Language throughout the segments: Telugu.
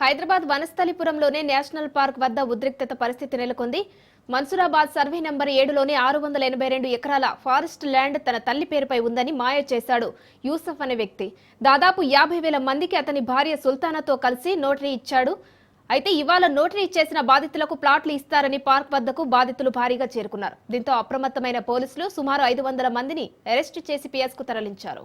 హైదరాబాద్ వనస్థలిపురంలోని నేషనల్ పార్క్ వద్ద ఉద్రిక్తత పరిస్థితి నెలకొంది. మన్సూరాబాద్ సర్వే నెంబర్ ఏడులోని ఆరు వందల ఎనభై రెండు ఎకరాల ఫారెస్ట్ ల్యాండ్ తన తల్లి పేరుపై ఉందని మాయ చేశాడు యూసఫ్ అనే వ్యక్తి. దాదాపు యాభై వేల మందికి అతని భార్య సుల్తానాతో కలిసి నోటరీ ఇచ్చాడు. అయితే ఇవాళ నోటరీ ఇచ్చేసిన బాధితులకు ప్లాట్లు ఇస్తారని పార్క్ వద్దకు బాధితులు భారీగా చేరుకున్నారు. దీంతో అప్రమత్తమైన పోలీసులు సుమారు ఐదు వందల మందిని అరెస్టు చేసి పిఎస్కు తరలించారు.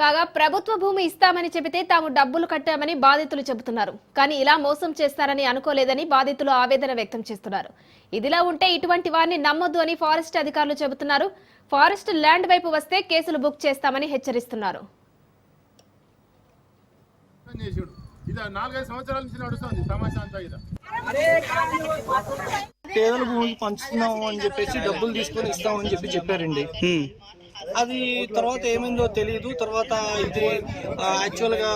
కాగా ప్రభుత్వ భూమి ఇస్తామని చెబితే తాము డబ్బులు కట్టామని బాధితులు చెబుతున్నారు. కానీ ఇలా మోసం చేస్తారని అనుకోలేదని బాధితులు ఆవేదన వ్యక్తం చేస్తున్నారు. ఇదిలా ఉంటే ఇటువంటి వారిని నమ్మొద్దు అని ఫారెస్ట్ అధికారులు చెబుతున్నారు. ఫారెస్ట్ ల్యాండ్ వైపు వస్తే కేసులు బుక్ చేస్తామని హెచ్చరిస్తున్నారు. పని చేసాడు ఇది నాలుగైదు సంవత్సరాల నుంచి నడుస్తుంది తమాషా అంతా ఇది పేదల భూమి పంచుతున్నాము అని చెప్పేసి డబ్బులు తీసుకొని ఇస్తామని చెప్పి చెప్పారండి. అది తర్వాత ఏమైందో తెలియదు తర్వాత ఇది యాక్చువల్గా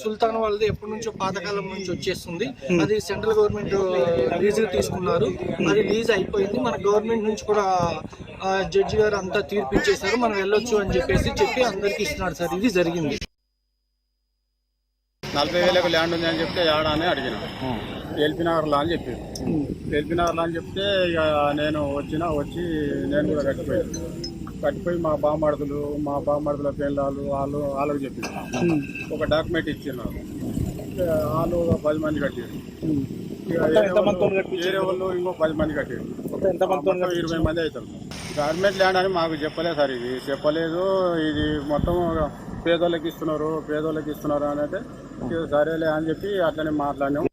సుల్తాన్ వాళ్ళది ఎప్పటి నుంచో పాతకాలం నుంచి వచ్చేస్తుంది. అది సెంట్రల్ గవర్నమెంట్ లీజ్ తీసుకున్నారు. అది లీజ్ అయిపోయింది. మన గవర్నమెంట్ నుంచి కూడా జడ్జి గారు అంతా తీర్పిచ్చేశారు మనం వెళ్ళొచ్చు అని చెప్పేసి చెప్పి అందరికి ఇస్తున్నారు సార్. ఇది జరిగింది. నలభై వేలకు ల్యాండ్ ఉంది అని చెప్తే ఏడా అని అడిగిన. ఎల్పీ నగర్లో అని చెప్పి. ఎల్పీ నగర్లో అని చెప్తే ఇక నేను వచ్చిన వచ్చి నేను కూడా కట్టిపోయాను. కట్టిపోయి మా బామ్మడుదులు మా బామ్మడుదుల పిల్లలు వాళ్ళు వాళ్ళకి చెప్పింది ఒక డాక్యుమెంట్ ఇచ్చిన్నారు ఇక వాళ్ళు పది మంది కట్టారు. వేరే- వాళ్ళు ఇంకో పది మంది కట్టారు. ఇరవై మంది అవుతారు. గవర్నమెంట్ ల్యాండ్ అని మాకు చెప్పలేదు సార్ ఇది. చెప్పలేదు ఇది మొత్తం పేదోళ్ళకి ఇస్తున్నారు పేదోళ్ళకి ఇస్తున్నారు అని అంటే సరేలే అని చెప్పి అట్లనే మాట్లాడినాం.